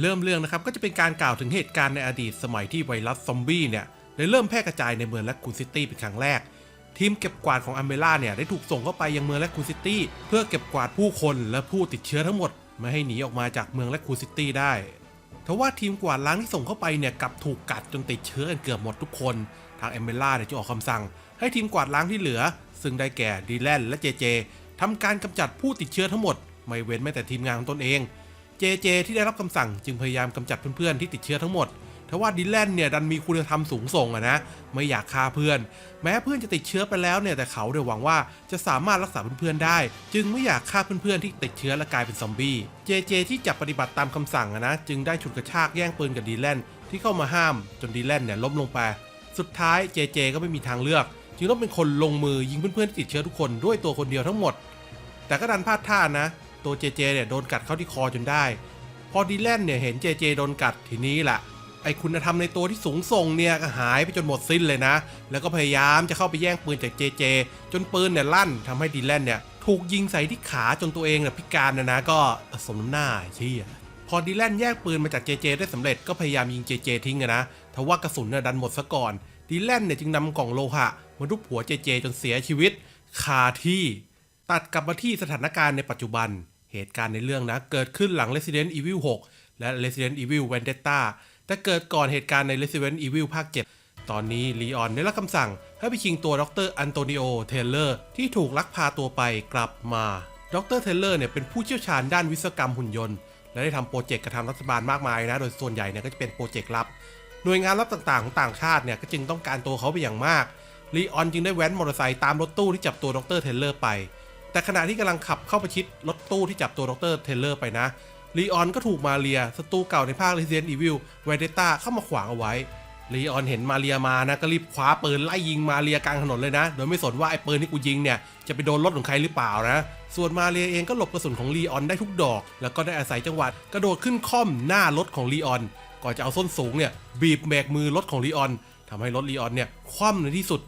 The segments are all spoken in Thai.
เริ่มเรื่องนะครับก็จะเป็นการกล่าวถึงเหตุการณ์ในอดีตสมัยที่ไวรัสซอมบี้เนี่ยได้เริ่มแพร่กระจายในเมืองแลคคูนซิตี้เป็นครั้งแรก ทีมเก็บกวาดของอเมล่าเนี่ยได้ถูกส่งเข้าไปยังเมืองแลคคูนซิตี้เพื่อเก็บกวาดผู้คนและผู้ติดเชื้อทั้งหมด ไม่ให้หนีออกมาจากเมืองแลคคูนซิตี้ได้ทว่าทีมกวาดล้างที่ส่งเข้าไปเนี่ยกลับถูกกัดจนติดเชื้อกันเกือบหมดทุกคน ทางอเมล่าเนี่ยจะออกคำสั่ง ให้ทีมกวาดล้างที่เหลือ ซึ่งได้แก่ดีแลนและเจเจทำการกำจัดผู้ติดเชื้อทั้งหมด ไม่เว้นแม้แต่ทีมงานของตนเอง เจเจที่ได้รับคำสั่งจึงพยายามกำจัดเพื่อนๆที่ติดเชื้อทั้งหมดทว่าดิแลนเนี่ยดันมีคุณธรรมสูงส่งอะนะไม่อยากฆ่าเพื่อน แม้เพื่อนจะติดเชื้อไปแล้วเนี่ยแต่เขาเดี๋ยหวังว่าจะสามารถรักษาเพื่อนๆได้ จึงไม่อยากฆ่าเพื่อนๆที่ติดเชื้อและกลายเป็นซอมบี้เจเจที่จะปฏิบัติตามคำสั่งอะนะจึงได้ฉุดกระชากแย่งปืนกับดีแลนที่เข้ามาห้ามจนดีแลนเนี่ยล้มลงไป สุดท้ายเจเจก็ไม่มีทางเลือก จึงต้องเป็นคนลงมือยิงเพื่อนๆที่ติดเชื้อทุกคนด้วยตัวคนเดียวทั้งหมด แต่ก็ดันพลาดท่านะ ตัวเจเจเนี่ยโดนกัดเข้าที่คอจนได้ พอดีแลนเนี่ยเห็นเจเจโดนกัดทีนี้แหละไอคุณธรรมในตัวที่สูงส่งเนี่ยก็หายไปจนหมดสิ้นเลยนะ แล้วก็พยายามจะเข้าไปแย่งปืนจากเจเจ จนปืนเนี่ยลั่นทำให้ดีแลนเนี่ยถูกยิงใส่ที่ขาจนตัวเองเนี่ยพิการนะนะก็สมน้ำหน้าเชี่ยพอดีแลนแยกปืนมาจากเจเจได้สำเร็จก็พยายามยิงเจเจทิ้งนะ ทว่ากระสุนเนี่ยดันหมดซะก่อนดีแลนเนี่ยจึงนำกล่องโลหะมาทุบหัวเจเจจนเสียชีวิตคาที่ ตัดกลับมาที่สถานการณ์ในปัจจุบัน เหตุการณ์ในเรื่องนะ เกิดขึ้นหลัง Resident Evil 6 และ Resident Evil Vendetta แต่เกิดก่อนเหตุการณ์ใน Resident Evil ภาค 7 ตอนนี้ลีออนได้รับคำสั่ง ให้ไปชิงตัวดรอันโตนิโอ เทเลอร์ ที่ถูกลักพาตัวไปกลับมา ดรเทเลอร์เนี่ยเป็นผู้เชี่ยวชาญด้านวิศวกรรมหุ่นยนต์ และได้ทำโปรเจกต์กับทางรัฐบาลมากมายนะ โดยส่วนใหญ่เนี่ยก็จะเป็นโปรเจกต์ลับ หน่วยงานลับต่างๆของต่างชาติเนี่ยก็จึงต้องการตัวเขาไปอย่างมากลีออนจึงได้แว้นมอเตอร์ไซค์ตามรถตู้ที่จับตัวดรเทเลอร์ไป แต่ขณะที่กำลังขับเข้าประชิดรถตู้ที่จับตัวดรเทเลอร์ไปนะลีออนก็ถูกมาเรียศัตรูเก่าในภาค Resident Evil Vendetta เข้ามาขวางเอาไว้ลีออนเห็นมาเรียมานะก็รีบคว้าปืนไล่ยิงมาเรียกลางถนนเลยนะ โดยไม่สนว่าไอ้ปืนที่กูยิงเนี่ยจะไปโดนรถของใครหรือเปล่านะ ส่วนมาเรียเองก็หลบกระสุนของลีออนได้ทุกดอก แล้วก็ได้อาศัยจังหวะกระโดดขึ้นค่อมหน้ารถของลีออน ก่อนจะเอาส้นสูงเนี่ยบีบแบกมือรถของลีออนทำให้รถลีออนเนี่ยคว่ำในที่สุด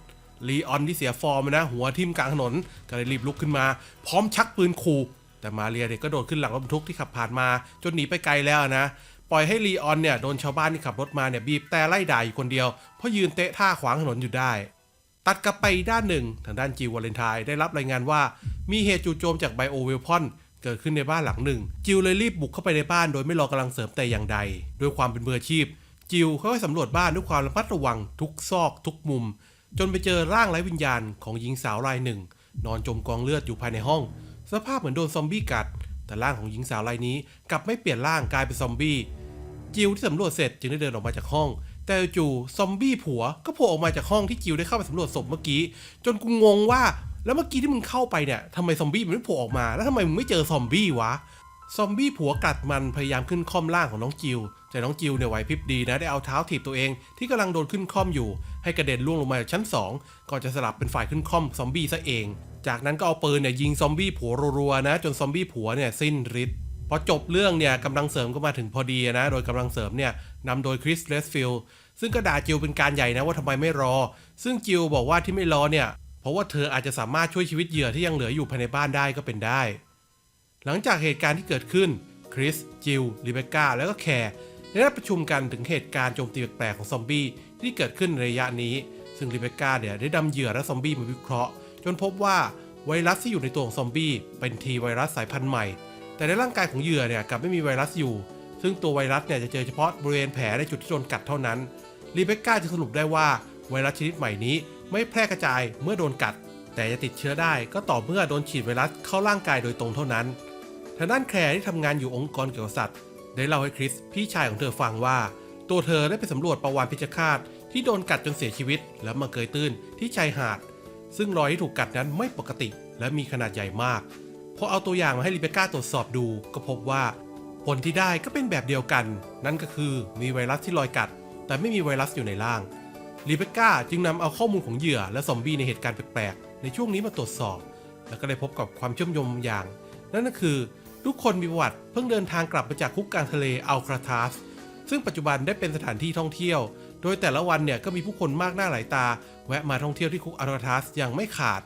ลีออนที่เสียฟอร์มนะหัวทิ่มกลางถนนก็เลยรีบลุกขึ้นมา พร้อมชักปืนขู่แต่มาเรียเนี่ยก็โดดขึ้นหลังรถบรรทุกที่ขับผ่านมา จนหนีไปไกลแล้วนะ ปล่อยให้ลีออนเนี่ยโดนชาวบ้านที่ขับรถมาเนี่ยบีบแต่ไล่ด่าอยู่คนเดียว เพราะยืนเตะท่าขวางถนนอยู่ได้ ตัดกลับไปอีกด้านหนึ่ง ทางด้านจิววาเลนไทน์ได้รับรายงานว่า มีเหตุจู่โจมจากไบโอเวลพอนเกิดขึ้นในบ้านหลังหนึ่ง จิวเลยรีบบุกเข้าไปในบ้านโดยไม่รอกำลังเสริมแต่อย่างใด ด้วยความเป็นมืออาชีพ จิวค่อยๆสำรวจบ้านด้วยความระมัดระวังทุกซอกทุกมุม จนไปเจอร่างไร้วิญญาณของหญิงสาวรายหนึ่ง นอนจมกองเลือดอยู่ภายในห้อง สภาพเหมือนโดนซอมบี้กัด แต่ร่างของหญิงสาวรายนี้กลับไม่เปลี่ยนร่างกลายเป็นซอมบี้จิวที่สำรวจเสร็จจึงได้เดินออกมาจากห้อง แต่จู่ซอมบี้ผัวก็โผล่ออกมาจากห้องที่จิวได้เข้าไปสำรวจศพเมื่อกี้ จนกูงงว่าแล้วเมื่อกี้ที่มึงเข้าไปเนี่ยทำไมซอมบี้มันไม่โผล่ออกมา แล้วทำไมมึงไม่เจอซอมบี้วะ ซอมบี้ผัวกัดมันพยายามขึ้นค่อมร่างของน้องจิว แต่น้องจิวเนี่ยไหวพริบดีนะได้เอาเท้าถีบตัวเอง ที่กำลังโดนขึ้นค่อมอยู่ ให้กระเด็นล่วงลงมาจากชั้น 2 ก่อนจะสลับเป็นฝ่ายขึ้นค่อมซอมบี้ซะเอง จากนั้นก็เอาปืนเนี่ยยิงซอมบี้ผัวรัวๆนะ จนซอมบี้ผัวเนี่ยสิ้นฤทธิ์พอจบเรื่องเนี่ยกำลังเสริมก็มาถึงพอดีนะ โดยกำลังเสริมเนี่ยนำโดยคริสเลสฟิลซึ่งก็ด่าจิวเป็นการใหญ่นะว่าทำไมไม่รอ ซึ่งจิวบอกว่าที่ไม่รอเนี่ยเพราะว่าเธออาจจะสามารถช่วยชีวิตเหยื่อที่ยังเหลืออยู่ภายในบ้านได้ก็เป็นได้ หลังจากเหตุการณ์ที่เกิดขึ้น คริส จิลลิเบคก้า แล้วก็แคร์ได้นัดประชุมกันถึงเหตุการณ์โจมตีแปลกๆของซอมบี้ที่เกิดขึ้นในระยะนี้ ซึ่งลิเบคก้าเนี่ยได้นำเหยื่อและซอมบี้มาวิเคราะห์ จนพบว่าไวรัสที่อยู่ในตัวของซอมบี้เป็นทีไวรัสสายพันธุ์ใหม่ แต่ในร่างกายของเหยื่อเนี่ยกลับไม่มีไวรัสอยู่ ซึ่งตัวไวรัสเนี่ยจะเจอเฉพาะบริเวณแผลในจุดที่โดนกัดเท่านั้นลิเบคก้าจะสรุปได้ว่าไวรัสชนิดใหม่นี้ไม่แพร่กระจายเมื่อโดนกัด แต่จะติดเชื้อได้ก็ต่อเมื่อโดนฉีดไวรัสเข้าร่างกายโดยตรงเท่านั้น ทางด้านแคร์ที่ทำงานอยู่องค์กรเกี่ยวกับสัตว์ ได้เล่าให้คริสพี่ชายของเธอฟังว่า ตัวเธอได้ไปสำรวจประวานพิชคาตที่โดนกัดจนเสียชีวิต แล้วมาเกยตื้นที่ชายหาด ซึ่งรอยที่ถูกกัดนั้นไม่ปกติ และมีขนาดใหญ่มากพอเอาตัวอย่างมาให้ลิเบก้าตรวจสอบดูก็พบว่า ผลที่ได้ก็เป็นแบบเดียวกัน นั่นก็คือมีไวรัสที่รอยกัด แต่ไม่มีไวรัสอยู่ในร่างลิเบก้าจึงนำเอาข้อมูลของเหยื่อและซอมบี้ในเหตุการณ์แปลกๆในช่วงนี้มาตรวจสอบ แล้วก็ได้พบกับความเชื่อมโยงอย่าง นั่นก็คือ ทุกคนมีประวัติเพิ่งเดินทางกลับมาจากคุกกลางทะเลอัลคาทาสซึ่งปัจจุบันได้เป็นสถานที่ท่องเที่ยว โดยแต่ละวันเนี่ยก็มีผู้คนมากหน้าหลายตา แวะมาท่องเที่ยวที่คุกอัลคาทาสอย่างไม่ขาด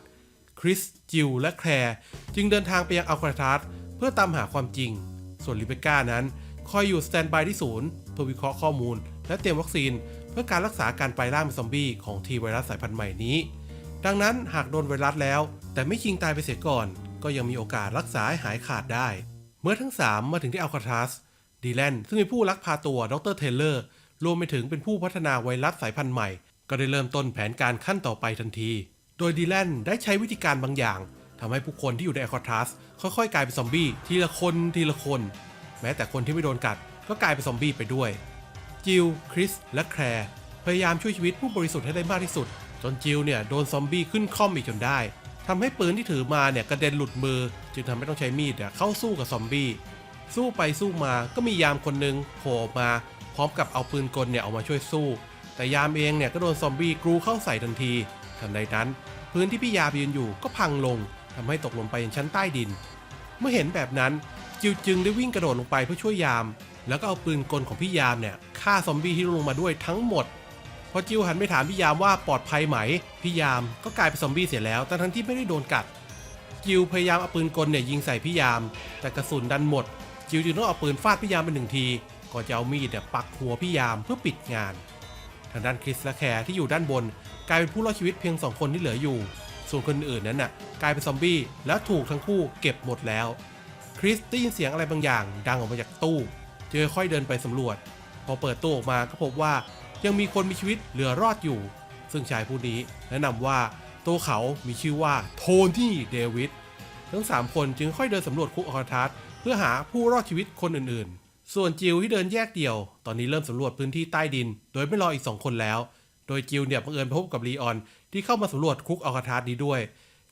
คริส จิล และแคร์จึงเดินทางไปยังอัลคาทาสเพื่อตามหาความจริง ส่วนลิเบก้านั้น คอยอยู่สแตนบายที่ศูนย์เพื่อวิเคราะห์ข้อมูล และเตรียมวัคซีน เพื่อการรักษาการไปล่าเป็นซอมบี้ของทีไวรัสสายพันธุ์ใหม่นี้ ดังนั้นหากโดนไวรัสแล้ว แต่ไม่ชิงตายไปเสียก่อน ก็ยังมีโอกาสรักษาให้หายขาดได้ เมื่อทั้ง 3 มาถึงที่อัลคาทรัสดีแลนซึ่งเป็นผู้ลักพาตัวดรเทเลอร์รวมไปถึงเป็นผู้พัฒนาไวรัสสายพันธุ์ใหม่ ก็ได้เริ่มต้นแผนการขั้นต่อไปทันที โดยดีแลนได้ใช้วิธีการบางอย่างทำให้ผู้คนที่อยู่ในอัลคาทรัสค่อยๆ กลายเป็นซอมบี้ทีละคนทีละคน แม้แต่คนที่ไม่โดนกัดก็กลายเป็นซอมบี้ไปด้วย จิล คริส และแคร์พยายามช่วยชีวิตผู้บริสุทธิ์ให้ได้มากที่สุด จนจิลเนี่ยโดนซอมบี้ขึ้นคล่อมอีกจนได้ ทำให้ปืนที่ถือมาเนี่ยกระเด็นหลุดมือ จึงทำให้ต้องใช้มีดเข้าสู้กับซอมบี้สู้ไปสู้มาก็มียามคนหนึ่งโผล่มา พร้อมกับเอาปืนกลเนี่ยออกมาช่วยสู้ แต่ยามเองเนี่ยก็โดนซอมบี้กรูเข้าใส่ทันทีทันใดนั้น พื้นที่พี่ยามยืนอยู่ก็พังลงทำให้ตกลงไปยังชั้นใต้ดิน เมื่อเห็นแบบนั้นจิวจึงได้วิ่งกระโดดลงไปเพื่อช่วยยาม แล้วก็เอาปืนกลของพี่ยามเนี่ยฆ่าซอมบี้ที่ลงมาด้วยทั้งหมด พอจิวหันไปถามพี่ยามว่าปลอดภัยไหม พี่ยามก็กลายเป็นซอมบี้เสียแล้วทั้งที่ไม่ได้โดนกัด จิวพยายามเอาปืนกลเนี่ยยิงใส่พี่ยาม แต่กระสุนดันหมด จิวจึงต้องเอาปืนฟาดพี่ยามไปหนึ่งทีก่อนจะเอามีดเนี่ยปักหัวพี่ยามเพื่อปิดงาน ทางด้านคริสและแคร์ที่อยู่ด้านบน กลายเป็นผู้รอดชีวิตเพียงสองคนที่เหลืออยู่ ส่วนคนอื่นนั้นน่ะกลายเป็นซอมบี้แล้วถูกทั้งคู่เก็บหมดแล้ว คริสได้ยินเสียงอะไรบางอย่าง ดังออกมาจากตู้จึงค่อยเดินไปสำรวจ พอเปิดตู้ออกมาก็พบว่า ยังมีคนมีชีวิตเหลือรอดอยู่ ซึ่งชายผู้นี้แนะนำว่าตัวเขามีชื่อว่าโทนี่เดวิดทั้ง 3 คนจึงค่อยเดินสำรวจคุกออคาทัสเพื่อหาผู้รอดชีวิตคนอื่นๆ ส่วนจิวที่เดินแยกเดี่ยว ตอนนี้เริ่มสำรวจพื้นที่ใต้ดิน โดยไม่รออีก 2 คนแล้ว โดยจิวเนี่ยบังเอิญพบกับลีออนที่เข้ามาสำรวจคุกออคาทัสนี้ด้วย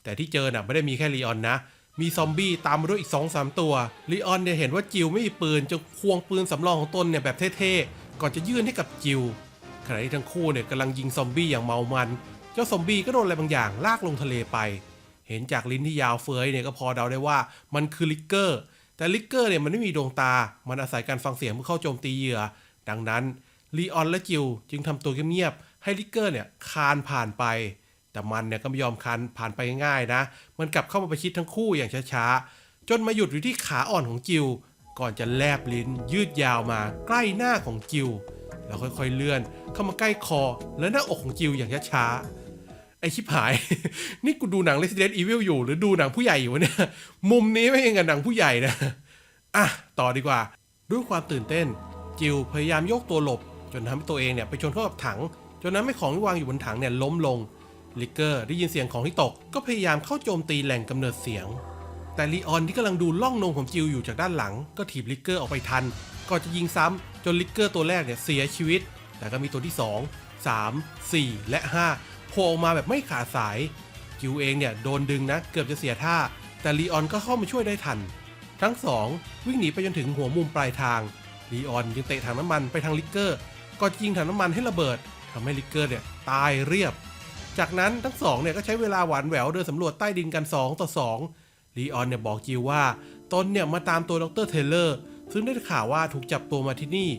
แต่ที่เจอน่ะไม่ได้มีแค่ลีออนนะ มีซอมบี้ตามมาด้วยอีก2อสตัวลีออนเนี่ยเห็นว่าจิวไม่มีปืนจึงควงปืนสำรองของตนเนี่ยแบบเท่ๆก่อนจะยื่นให้กับจิว ขณะที่ทั้งคู่เนี่ยกำลังยิงซอมบี้อย่างเมามัน เจ้าซอมบี้ก็โดนอะไรบางอย่างลากลงทะเลไป เห็นจากลิ้นที่ยาวเฟ้ยเนี่ยก็พอเดาได้ว่ามันคือลิกเกอร์ แต่ลิกเกอร์เนี่ยมันไม่มีดวงตา มันอาศัยการฟังเสียงเพื่อเข้าโจมตีเหยื่อ ดังนั้นลีออนและจิวจึงทำตัวเงียบๆให้ลิกเกอร์เนี่ยคานผ่านไป แต่มันเนี่ยก็ไม่ยอมคานผ่านไปง่ายๆนะ มันกลับเข้ามาประชิดทั้งคู่อย่างช้าๆ จนมาหยุดอยู่ที่ขาอ่อนของจิวก่อนจะแลบลิ้นยืดยาวมาใกล้หน้าของจิว แล้วค่อยๆเลื่อน เข้ามาใกล้คอ และหน้าอกของจิวอย่างช้าๆไอชิบหาย นี่กูดูหนัง Resident Evil อยู่ หรือดูหนังผู้ใหญ่อยู่เนี่ยมุมนี้ไม่เองกับหนังผู้ใหญ่นะอะต่อดีกว่า ด้วยความตื่นเต้น จิวพยายามโยกตัวหลบ จนทำให้ตัวเองเนี่ยไปชนเข้ากับถัง จนนั้นไม่ของที่วางอยู่บนถังเนี่ยล้มลงลิกเกอร์ได้ยินเสียงของที่ตก ก็พยายามเข้าโจมตีแหล่งกำเนิดเสียง แต่ลีออนที่กำลังดูล่องนมของจิวอยู่จากด้านหลัง ก็ถีบลิกเกอร์ออกไปทันก่อนจะยิงซ้ำจนลิกเกอร์ตัวแรกเนี่ยเสียชีวิต แต่ก็มีตัวที่ 2 3 4 และ5โผล่ออกมาแบบไม่ขาดสายจิวเองเนี่ยโดนดึงนะเกือบจะเสียท่า แต่ลีออนก็เข้ามาช่วยได้ทัน ทั้งสองวิ่งหนีไปจนถึงหัวมุมปลายทางลีออนยังเตะถังน้ำมันไปทางลิกเกอร์ก่อนยิงถังน้ำมันให้ระเบิดทำให้ลิกเกอร์เนี่ยตายเรียบ จากนั้นทั้งสองเนี่ยก็ใช้เวลาหวานแหววเดินสำรวจใต้ดินกัน 2 ต่อ2ลีออนเนี่ยบอกจิวว่าตนเนี่ยมาตามตัวดรเทเลอร์ ซึ่งได้ข่าวว่าถูกจับตัวมาที่นี่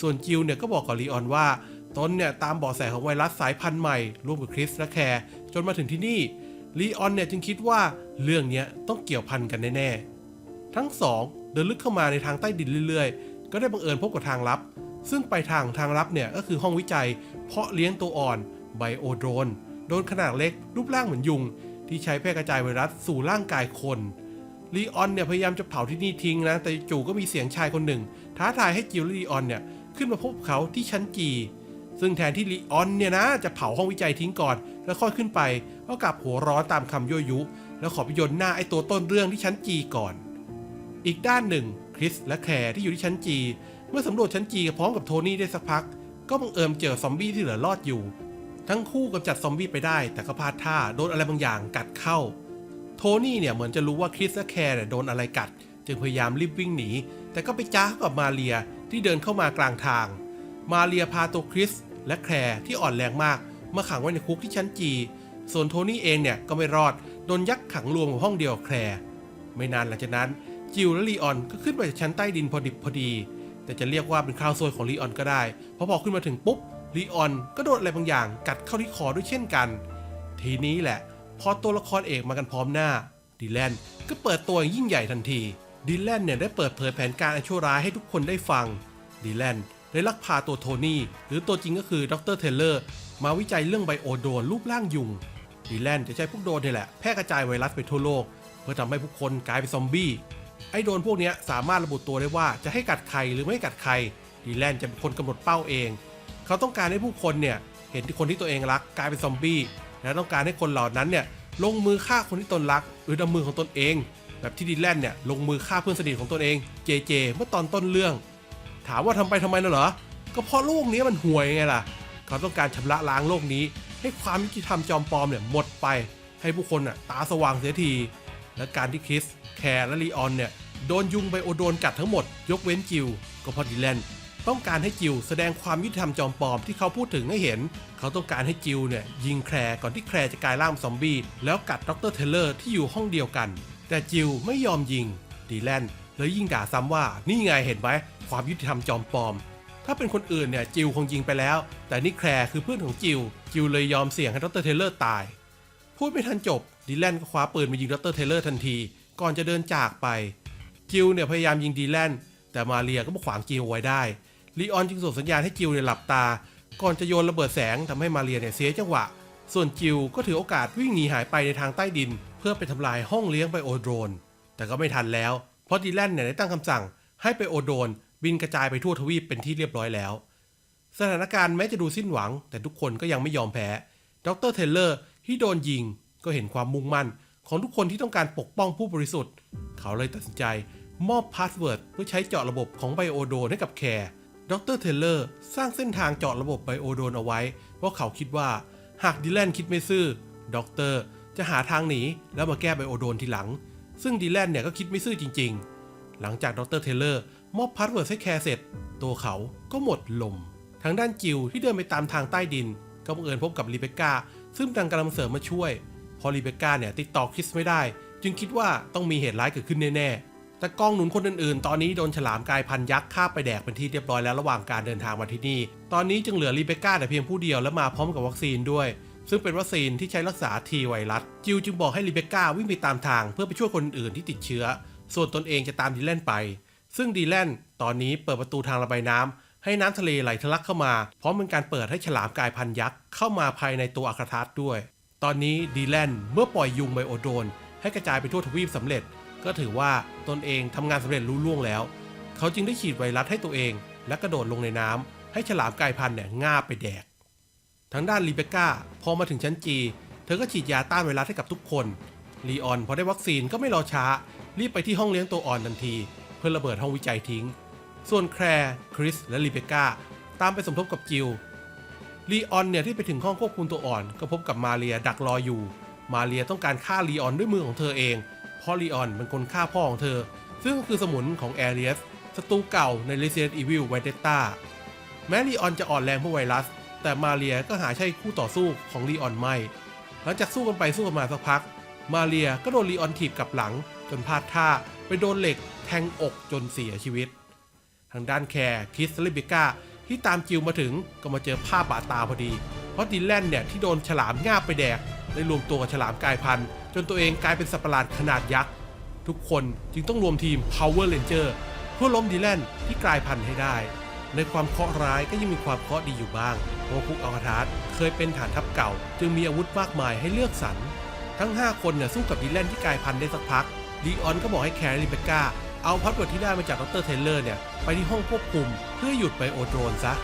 ส่วนจิวเนี่ยก็บอกกับลีออนว่าตนเนี่ยตามเบาะแสของไวรัสสายพันธุ์ใหม่ร่วมกับคริสและแคร์จนมาถึงที่นี่ลีออนเนี่ยจึงคิดว่าเรื่องนี้ต้องเกี่ยวพันกันแน่ๆ ทั้งสองเดินลึกเข้ามาในทางใต้ดินเรื่อยๆ ก็ได้บังเอิญพบกับทางลับ ซึ่งไปทางทางลับเนี่ยก็คือห้องวิจัย เพาะเลี้ยงตัวอ่อนไบโอโดรนโดนขนาดเล็กรูปร่างเหมือนยุง ที่ใช้แพร่กระจายไวรัสสู่ร่างกายคน ลีออนเนี่ยพยายามจะเผาที่นี่ทิ้งนะ แต่จู่ก็มีเสียงชายคนหนึ่ง ท้าทายให้จิวและลีออนเนี่ยขึ้นมาพบเขาที่ชั้นจีซึ่งแทนที่ลีออนเนี่ยนะจะเผาห้องวิจัยทิ้งก่อน แล้วค่อยขึ้นไปก็กลับหัวร้อนตามคำยั่วยุ แล้วขอไปยนหน้าไอ้ตัวต้นเรื่องที่ชั้นจีก่อน อีกด้านหนึ่งคริสและแคร์ที่อยู่ที่ชั้นจีเมื่อสำรวจชั้นจีพร้อมกับโทนี่ได้สักพัก ก็บังเอิญเจอซอมบี้ที่เหลือรอดอยู่ ทั้งคู่กำจัดซอมบี้ไปได้ แต่ก็พลาดท่าโดนอะไรบางอย่างกัดเข้า โทนี่เนี่ยเหมือนจะรู้ว่าคริสและแคร์เนี่ยโดนอะไรกัด จึงพยายามรีบวิ่งหนี แต่ก็ไปจ้ากับมาเรียที่เดินเข้ามากลางทาง มาเรียพาตัวคริสและแคร์ที่อ่อนแรงมากมาขังไว้ในคุกที่ชั้นจี ส่วนโทนี่เองเนี่ยก็ไม่รอดโดนยักขังรวมกับห้องเดียวแคร์ไม่นานหลังจากนั้นจิวและลีออนก็ขึ้นไปจากชั้นใต้ดินพอดิบพอดี แต่จะเรียกว่าเป็นคราวซวยของลีออนก็ได้ เพราะพอขึ้นมาถึงปุ๊บลีออนก็โดนอะไรบางอย่างกัดเข้าที่คอด้วยเช่นกัน ทีนี้แหละ พอตัวละครเอกมากันพร้อมหน้าดีแลนก็เปิดตัวอย่างยิ่งใหญ่ทันทีดีแลนเนี่ยได้เปิดเผยแผนการอันชั่วร้ายให้ทุกคนได้ฟังดีแลนได้ลักพาตัวโทนี่หรือตัวจริงก็คือดรเทเลอร์มาวิจัยเรื่องไบโอโดนรูปร่างยุงดีแลนจะใช้พวกโดนนี่แหละแพร่กระจายไวรัสไปทั่วโลก เพื่อทำให้ผู้คนกลายเป็นซอมบี้ไอ้โดนพวกนี้สามารถระบุตัวได้ว่าจะให้กัดใครหรือไม่กัดใครดีแลนจะเป็นคนกำหนดเป้าเอง เขาต้องการให้ผู้คนเนี่ยเห็นที่คนที่ตัวเองรักกลายเป็นซอมบี้ และต้องการให้คนเหล่านั้นเนี่ยลงมือฆ่าคนที่ตนรัก หรือดำมือของตนเอง แบบที่ดีแลนเนี่ยลงมือฆ่าเพื่อนสนิทของตนเองเจเจเมื่อตอนต้นเรื่อง ถามว่าทำไปทำไมน่ะเหรอ ก็เพราะโลกนี้มันห่วยไงล่ะ เขาต้องการชำระล้างโลกนี้ ให้ความยุติธรรมจอมปลอมเนี่ยหมดไปให้ผู้คนน่ะตาสว่างเสียที และการที่คริสแคร์และลีออนเนี่ยโดนยุงไบโอโดนกัดทั้งหมด ยกเว้นจิว ก็เพราะดีแลน ต้องการให้จิวแสดงความยุติธรรมจอมปลอมที่เขาพูดถึงให้เห็น เขาต้องการให้จิวเนี่ยยิงแคร์ก่อนที่แคร์จะกลายร่างซอมบี้แล้วกัดดรเทเลอร์ที่อยู่ห้องเดียวกัน แต่จิวไม่ยอมยิงดีแลนเลยยิ่งด่าซ้ำว่านี่ไงเห็นไหมความยุติธรรมจอมปลอม ถ้าเป็นคนอื่นเนี่ยจิวคงยิงไปแล้ว แต่นี่แคร์คือเพื่อนของจิวจิวเลยยอมเสี่ยงให้ดรเทเลอร์ตาย พูดไม่ทันจบดีแลนก็คว้าปืนมายิงดรเทเลอร์ทันที ก่อนจะเดินจากไปจิวเนี่ยพยายามยิงดีแลนแต่มาเรียก็มาขวางจิวไว้ได้ ลีออนจึงส่งสัญญาณให้จิวเนี่ยหลับตา ก่อนจะโยนระเบิดแสงทำให้มาเรียเนี่ยเสียจังหวะ ส่วนจิวก็ถือโอกาสวิ่งหนีหายไปในทางใต้ดิน เพื่อไปทำลายห้องเลี้ยงไบโอโดรน แต่ก็ไม่ทันแล้ว เพราะดีแลนเนี่ยได้ตั้งคำสั่ง ให้ไบโอโดรนบินกระจายไปทั่วทวีปเป็นที่เรียบร้อยแล้ว สถานการณ์แม้จะดูสิ้นหวัง แต่ทุกคนก็ยังไม่ยอมแพ้ ดรเทเลอร์ที่โดนยิงก็เห็นความมุ่งมั่นของทุกคนที่ต้องการปกป้องผู้บริสุทธิ์ เขาเลยตัดสินใจมอบพาสเวิร์ดเพื่อใช้เจาะระบบของไบโอโดนให้กับแคร์ ดรเทเลอร์สร้างเส้นทางเจาะระบบไบโอโดนเอาไว้ เพราะเขาคิดว่าหากดิแลนคิดไม่ซื่อดรจะหาทางหนีแล้วมาแก้ไบโอโดนทีหลัง ซึ่งดีแลนเนี่ยก็คิดไม่ซื่อจริง ๆ หลังจากดรเทเลอร์มอบพาสเวิร์ดให้แคร์เสร็จ ตัวเขาก็หมดลม ทางด้านจิวที่เดินไปตามทางใต้ดิน ก็บังเอิญพบกับรีเบคก้าซึ่งดังกำลังเสริมมาช่วย พอรีเบคก้าเนี่ยติดต่อคริสไม่ได้ จึงคิดว่าต้องมีเหตุร้ายเกิดขึ้นแน่ๆ แต่กองหนุนคนอื่นๆ ตอนนี้โดนฉลามกายพันยักษ์ฆ่าไปแดกเป็นที่เรียบร้อยแล้วระหว่างการเดินทางมาที่นี่ ตอนนี้จึงเหลือรีเบคก้าแต่เพียงผู้เดียวและมาพร้อมกับวัคซีนด้วย ซึ่งเป็นวัคซีนที่ใช้รักษาทีไวรัส จิวจึงบอกให้รีเบคก้าวิ่งไปตามทางเพื่อไปช่วยคนอื่นที่ติดเชื้อ ส่วนตนเองจะตามดีแลนไป ซึ่งดีแลนตอนนี้เปิดประตูทางระบายน้ำให้น้ำทะเลไหลทะลักเข้ามา พร้อมเป็นการเปิดให้ฉลามกายพันยักษ์เข้ามาภายในตัวอัครทัศด้วย ตอนนี้ดีแลนเมื่อปล่อยยุงไบโอโดนให้กระจายไปทั่วทวีปสำเร็จ ก็ถือว่าตนเองทำงานสำเร็จรุ่ล่วงแล้ว เขาจึงได้ฉีดไวรัสให้ตัวเอง และกระโดดลงในน้ำให้ฉลามกลายพันธุ์เนี่ยง่าไปแดก ทางด้านรีเบคก้าพอมาถึงชั้นจีเธอก็ฉีดยาต้านไวรัสให้กับทุกคนลีออนพอได้วัคซีนก็ไม่รอช้า รีบไปที่ห้องเลี้ยงตัวอ่อนทันที เพื่อระเบิดห้องวิจัยทิ้ง ส่วนแคร์คริสและรีเบคก้าตามไปสมทบกับจิลลีออนเนี่ยที่ไปถึงห้องควบคุมตัวอ่อน ก็พบกับมาเรียดักรออยู่ มาเรียต้องการฆ่าลีออนด้วยมือของเธอเองเราะลีออนเป็นคนฆ่าพ่อของเธอ ซึ่งก็คือสมุนของแอเรียสศัตรูเก่าใน Resident Evil Vendetta แม้ลีออนจะอ่อนแรงเพราะไวรัส แต่มาเรียก็หาใช่คู่ต่อสู้ของลีออนไม่ หลังจากสู้กันไปสู้กันมาสักพัก มาเรียก็โดนลีออนถีบกลับหลัง จนพลาดท่าไปโดนเหล็กแทงอกจนเสียชีวิต ทางด้านแคร์คิสและเบก้าที่ตามจิวมาถึงก็มาเจอภาพบาดตาพอดี เพราะดินแลนเนี่ยที่โดนฉลามง่าไปแดกได้รวมตัวกับฉลามกลายพันธุ์ จนตัวเองกลายเป็นสัตว์ประหลาดขนาดยักษ์ ทุกคนจึงต้องรวมทีม Power Ranger เพื่อล้มดีแลนที่กลายพันธุ์ให้ได้ ในความเคราะห์ร้ายก็ยังมีความเคราะห์ดีอยู่บ้างเพราะคุกอัลคาทาสเคยเป็นฐานทัพเก่า จึงมีอาวุธมากมายให้เลือกสรรทั้ง 5 คนเนี่ยสู้กับดีแลนที่กลายพันธุ์ได้สักพักดีออนก็บอกให้แคร์ริเบก้าเอาพัดเวิร์ดที่ได้มาจากดรเทเลอร์เนี่ยไปที่ห้องควบคุมเพื่อหยุดไบโอโดรนซะ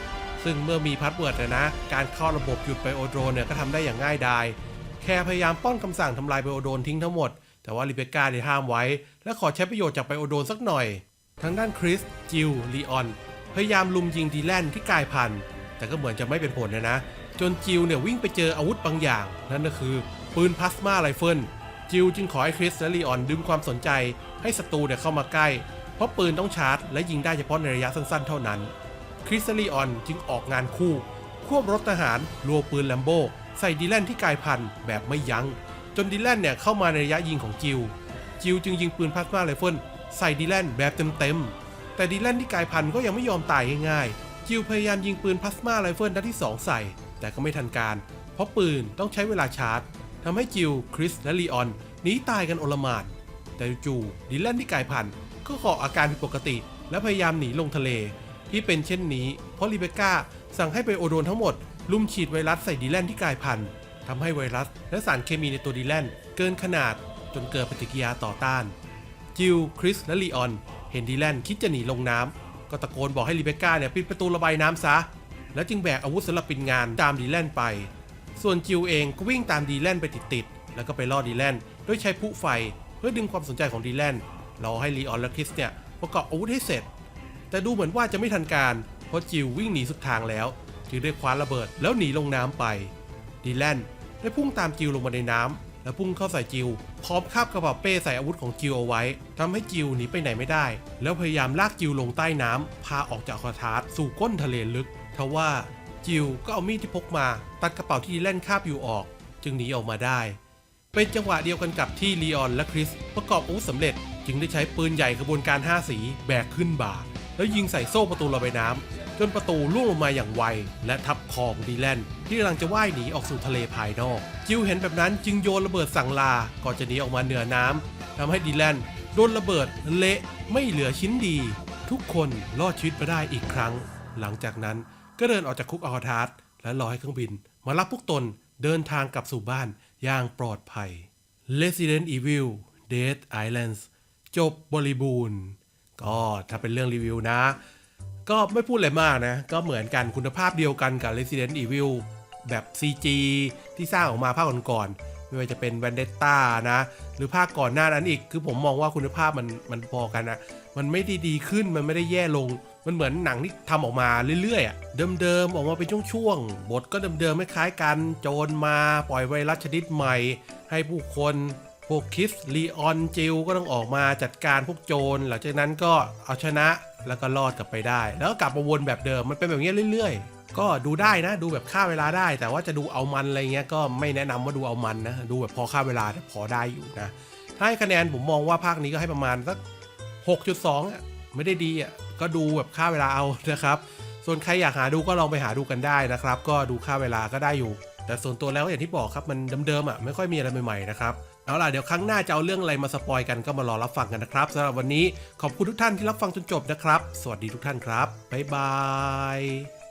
ซึ่งเมื่อมีพัดเวิร์ดนะนะ การเข้าระบบหยุดไบโอโดรนเนี่ยก็ทำได้อย่างง่ายดาย แคร์พยายามป้อนคำสั่งทำลายไบโอโดนทิ้งทั้งหมด แต่ว่าริเบก้าได้ห้ามไว้ และขอใช้ประโยชน์จากไบโอโดนสักหน่อย ทางด้านคริส จิลลีออน พยายามลุมยิงดีแลนที่กลายพันธุ์ แต่ก็เหมือนจะไม่เป็นผลนะนะ จนจิลเนี่ยวิ่งไปเจออาวุธบางอย่าง นั่นก็คือปืนพลาสมาไรเฟิล จิลจึงขอให้คริสและลีออนดึงความสนใจ ให้ศัตรูเนี่ยเข้ามาใกล้ เพราะปืนต้องชาร์จ และยิงได้เฉพาะในระยะสั้นๆ เท่านั้น คริสและลีออนจึงออกงานคู่ ควบรถทหารรัวปืนแลมโบ ใส่ดีแลนที่กายพันธุ์แบบไม่ยัง้ง จนดีแลนเนี่ยเข้ามาในระยะยิงของจิลจิลจึงยิงปืนพลาสมาไรเฟิลใส่ดีแลนแบบเต็มๆ แต่ดีแลนที่กายพันธุ์ก็ยังไม่ยอมตายง่ายๆจิลพยายามยิงปืนพลาสมาไรเฟิลนัดที่ 2 ใส่ แต่ก็ไม่ทันการ เพราะปืนต้องใช้เวลาชาร์จทำให้จิลคริสและลีออนหนีตายกันโอลมานแต่จู่ดีแลนที่กายพันธุ์ก็ขออาการผิดปกติ และพยายามหนีลงทะเล ที่เป็นเช่นนี้ เพราะรีเบคก้าสั่งให้ไบโอโดรนทั้งหมด ลุมฉีดไวรัสใส่ดีแลนที่กลายพันธุ์ทำให้ไวรัสและสารเคมีในตัวดีแลนเกินขนาดจนเกิดปฏิกิริยาต่อต้าน จิล คริส และลีออน เห็นดีแลนคิดจะหนีลงน้ำ ก็ตะโกนบอกให้รีเบคก้าเนี่ยปิดประตูระบายน้ำซะ แล้วจึงแบกอาวุธสำหรับปิดงานตามดีแลนไป ส่วนจิลเองก็วิ่งตามดีแลนไปติดๆ แล้วก็ไปล่อดีแลนด้วยใช้พลุไฟเพื่อดึงความสนใจของดีแลนรอให้ลีออนและคริสเนี่ยประกอบอาวุธให้เสร็จ แต่ดูเหมือนว่าจะไม่ทันการ เพราะจิลวิ่งหนีสุดทางแล้ว จึงได้คว้าระเบิดแล้วหนีลงน้ำไป ดีแลนได้พุ่งตามจิลลงมาในน้ำแล้วพุ่งเข้าใส่จิลพร้อมคาบกระเป๋าเป้ใส่อาวุธของจิลเอาไว้ทำให้จิลหนีไปไหนไม่ได้ แล้วพยายามลากจิลลงใต้น้ำพาออกจากคอทาร์สู่ก้นทะเลลึกทว่าจิลก็เอามีดที่พกมาตัดกระเป๋าที่ดีแลนคาบอยู่ออก จึงหนีออกมาได้เป็นจังหวะเดียวกันกับที่ลีออนและคริสประกอบอาวุธสำเร็จ จึงได้ใช้ปืนใหญ่กระบวนการ 5 สีแบกขึ้นบ่า แล้วยิงใส่โซ่ประตูระบายน้ำ จนประตูล่วงลงมาอย่างไว และทับคอของดีแลนที่กำลังจะว่ายหนีออกสู่ทะเลภายนอก จิวเห็นแบบนั้นจึงโยนระเบิดสั่งลาก่อนจะหนีออกมาเหนือน้ำทำให้ดีแลนโดนระเบิดเละไม่เหลือชิ้นดี ทุกคนรอดชีวิตมาได้อีกครั้ง หลังจากนั้นก็เดินออกจากคุกอัลคาทาสและรอให้เครื่องบิน มารับพวกตนเดินทางกลับสู่บ้านอย่างปลอดภัย Resident Evil Dead Islands จบบริบูรณ์ ก็ถ้าเป็นเรื่องรีวิวนะ ก็ไม่พูดอะไรมากนะ ก็เหมือนกันคุณภาพเดียวกันกับ Resident Evil แบบ CG ที่สร้างออกมาภาคก่อนๆไม่ว่าจะเป็น Vendetta นะ หรือภาคก่อนหน้านั้นอีก คือผมมองว่าคุณภาพมันมันพอกันนะมันไม่ได้ดีขึ้นมันไม่ได้แย่ลง มันเหมือนหนังที่ทำออกมาเรื่อยๆอะเดิมๆออกมาเป็นช่วงๆบทก็เดิมๆไม่คล้ายกัน โจรมาปล่อยไวรัสชนิดใหม่ ให้ผู้คน วกคิสลีออนจิลก็ต้องออกมาจัดการพวกโจร หลังจากนั้นก็เอาชนะแล้วก็รอดกลับไปได้ แล้วก็กลับมาวนแบบเดิมมันเป็นแบบนี้เรื่อยๆ ก็ดูได้นะ ดูแบบฆ่าเวลาได้ แต่ว่าจะดูเอามันอะไรเงี้ยก็ไม่แนะนำว่าดูเอามันนะดูแบบพอฆ่าเวลาพอได้อยู่นะถ้าให้คะแนนผมมองว่าภาคนี้ก็ให้ประมาณสัก6.2อะไม่ได้ดีอะก็ดูแบบค่าเวลาเอานะครับ ส่วนใครอยากหาดูก็ลองไปหาดูกันได้นะครับ ก็ดูค่าเวลาก็ได้อยู่ แต่ส่วนตัวแล้วอย่างที่บอกครับมันเดิมๆอะไม่ค่อยมีอะไรใหม่ๆนะครับ เอาล่ะเดี๋ยวครั้งหน้าจะเอาเรื่องอะไรมาสปอยกันก็มารอรับฟังกันนะครับสำหรับวันนี้ขอบคุณทุกท่านที่รับฟังจนจบนะครับ สวัสดีทุกท่านครับบ๊ายบาย